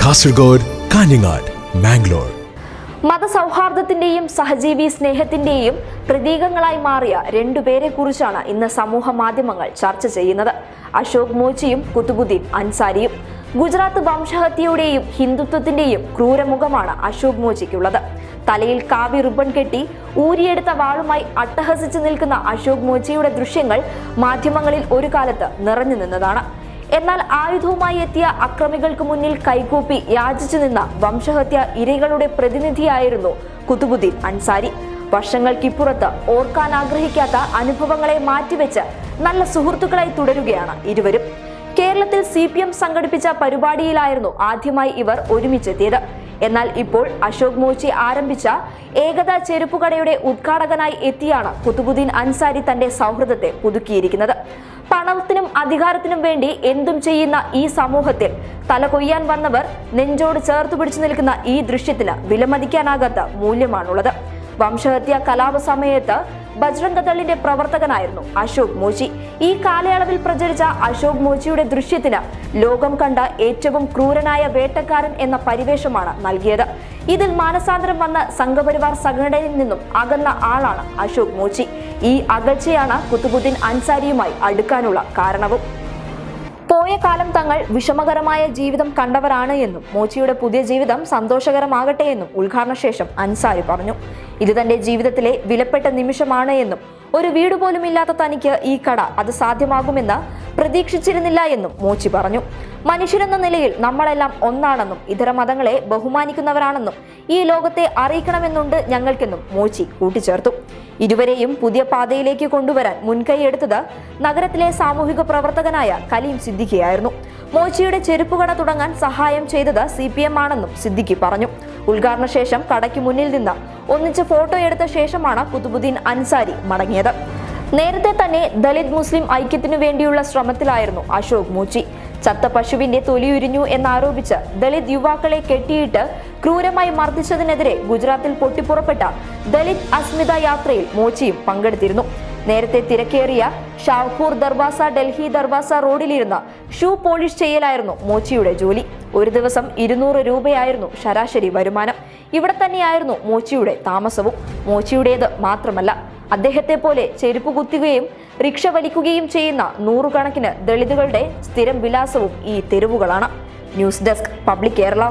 കാസർഗോഡ് കാഞ്ഞങ്ങാട് മാംഗ്ലൂർ മതസൗഹാർദ്ദത്തിന്റെയും സഹജീവി സ്നേഹത്തിന്റെയും പ്രതീകങ്ങളായി മാറിയ രണ്ടുപേരെ കുറിച്ചാണ് ഇന്ന് സമൂഹ മാധ്യമങ്ങൾ ചർച്ച ചെയ്യുന്നത്. അശോക് മോച്ചിയും കുത്തുബുദ്ദീൻ അൻസാരിയും. ഗുജറാത്ത് വംശഹത്യയുടെയും ഹിന്ദുത്വത്തിന്റെയും ക്രൂരമുഖമാണ് അശോക് മോചിക്കുള്ളത് തലയിൽ കാവി റിബൺ കെട്ടി ഊരിയെടുത്ത വാളുമായി അട്ടഹസിച്ചു നിൽക്കുന്ന അശോക് മോച്ചിയുടെ ദൃശ്യങ്ങൾ മാധ്യമങ്ങളിൽ ഒരു കാലത്ത് നിറഞ്ഞു നിന്നതാണ്. എന്നാൽ ആയുധവുമായി എത്തിയ അക്രമികൾക്ക് മുന്നിൽ കൈകൂപ്പി യാചിച്ചു നിന്ന വംശഹത്യ ഇരകളുടെ പ്രതിനിധിയായിരുന്നു കുത്തുബുദ്ദീൻ അൻസാരി. വർഷങ്ങൾക്കിപ്പുറത്ത് ഓർക്കാൻ ആഗ്രഹിക്കാത്ത അനുഭവങ്ങളെ മാറ്റിവെച്ച് നല്ല സുഹൃത്തുക്കളായി തുടരുകയാണ് ഇരുവരും. കേരളത്തിൽ സി പി എം സംഘടിപ്പിച്ച പരിപാടിയിലായിരുന്നു ആദ്യമായി ഇവർ ഒരുമിച്ചെത്തിയത്. എന്നാൽ ഇപ്പോൾ അശോക് മോച്ചി ആരംഭിച്ച ഏകതാ ചെരുപ്പുകടയുടെ ഉദ്ഘാടകനായി എത്തിയാണ് കുത്തുബുദ്ദീൻ അൻസാരി തന്റെ സൗഹൃദത്തെ പുതുക്കിയിരിക്കുന്നത്. പണത്തിനും അധികാരത്തിനും വേണ്ടി എന്തും ചെയ്യുന്ന ഈ സമൂഹത്തിൽ തല കൊയ്യാൻ വന്നവർ നെഞ്ചോട് ചേർത്ത് പിടിച്ചു നിൽക്കുന്ന ഈ ദൃശ്യത്തിന് വിലമതിക്കാനാകാത്ത മൂല്യമാണുള്ളത്. വംശഹത്യ കലാപ സമയത്ത് ബജ്രംഗ ദളിന്റെ പ്രവർത്തകനായിരുന്നു അശോക് മോചി ഈ കാലയളവിൽ പ്രചരിച്ച അശോക് മോചിയുടെ ദൃശ്യത്തിന് ലോകം കണ്ട ഏറ്റവും ക്രൂരനായ വേട്ടക്കാരൻ എന്ന പരിവേഷമാണ് നൽകിയത്. ഇതിൽ മാനസാന്തരം വന്ന സംഘപരിവാർ സംഘടനയിൽ നിന്നും അകന്ന ആളാണ് അശോക് മോചി ഈ അകൽച്ചയാണ് കുത്തുബുദ്ദീൻ അൻസാരിയുമായി അടുക്കാനുള്ള കാരണവും. പോയ കാലം തങ്ങൾ വിഷമകരമായ ജീവിതം കണ്ടവരാണ് എന്നും മോച്ചിയുടെ പുതിയ ജീവിതം സന്തോഷകരമാകട്ടെ എന്നും ഉദ്ഘാടന ശേഷം അൻസാരി പറഞ്ഞു. ഇത് തന്റെ ജീവിതത്തിലെ വിലപ്പെട്ട നിമിഷമാണ് എന്നും ഒരു വീട് പോലും ഇല്ലാത്ത തനിക്ക് ഈ കട അത് സാധ്യമാകുമെന്ന് പ്രതീക്ഷിച്ചിരുന്നില്ല എന്നും മോച്ചി പറഞ്ഞു. മനുഷ്യരെന്ന നിലയിൽ നമ്മളെല്ലാം ഒന്നാണെന്നും ഇതര മതങ്ങളെ ബഹുമാനിക്കുന്നവരാണെന്നും ഈ ലോകത്തെ അറിയിക്കണമെന്നുണ്ട് ഞങ്ങൾക്കെന്നും മോച്ചി കൂട്ടിച്ചേർത്തു. ഇരുവരെയും പുതിയ പാതയിലേക്ക് കൊണ്ടുവരാൻ മുൻകൈയെടുത്തത് നഗരത്തിലെ സാമൂഹിക പ്രവർത്തകനായ കലീം സിദ്ദിഖിയായിരുന്നു. മോച്ചിയുടെ ചെരുപ്പുകട തുടങ്ങാൻ സഹായം ചെയ്തത് സി പി എം ആണെന്നും സിദ്ദിഖി പറഞ്ഞു. ഉദ്ഘാടന ശേഷം കടയ്ക്ക് മുന്നിൽ നിന്ന് ഒന്നിച്ച് ഫോട്ടോ എടുത്ത ശേഷമാണ് കുത്തുബുദ്ദീൻ അൻസാരി മടങ്ങിയത്. നേരത്തെ തന്നെ ദലിത് മുസ്ലിം ഐക്യത്തിനു വേണ്ടിയുള്ള ശ്രമത്തിലായിരുന്നു അശോക് മൂച്ചി. ചത്ത പശുവിന്റെ തൊലിയുരിഞ്ഞു എന്നാരോപിച്ച് ദളിത് യുവാക്കളെ കെട്ടിയിട്ട് ക്രൂരമായി മർദ്ദിച്ചതിനെതിരെ ഗുജറാത്തിൽ പൊട്ടിപ്പുറപ്പെട്ട ദളിത് അസ്മിത യാത്രയിൽ മോച്ചിയും പങ്കെടുത്തിരുന്നു. നേരത്തെ തിരക്കേറിയ ഷാഹ്പൂർ ദർവാസ ഡൽഹി ദർവാസ റോഡിലിരുന്ന് ഷൂ പോളിഷ് ചെയ്യലായിരുന്നു മോച്ചിയുടെ ജോലി. ഒരു ദിവസം ഇരുന്നൂറ് രൂപയായിരുന്നു ശരാശരി വരുമാനം. ഇവിടെ തന്നെയായിരുന്നു മോച്ചിയുടെ താമസവും. മോച്ചിയുടേത് മാത്രമല്ല അദ്ദേഹത്തെ പോലെ ചെരുപ്പ് കുത്തുകയും റിക്ഷ വലിക്കുകയും ചെയ്യുന്ന നൂറുകണക്കിന് ദളിതുകളുടെ സ്ഥിരം വിലാസവും ഈ തെരുവുകളാണ്. News desk public Kerala.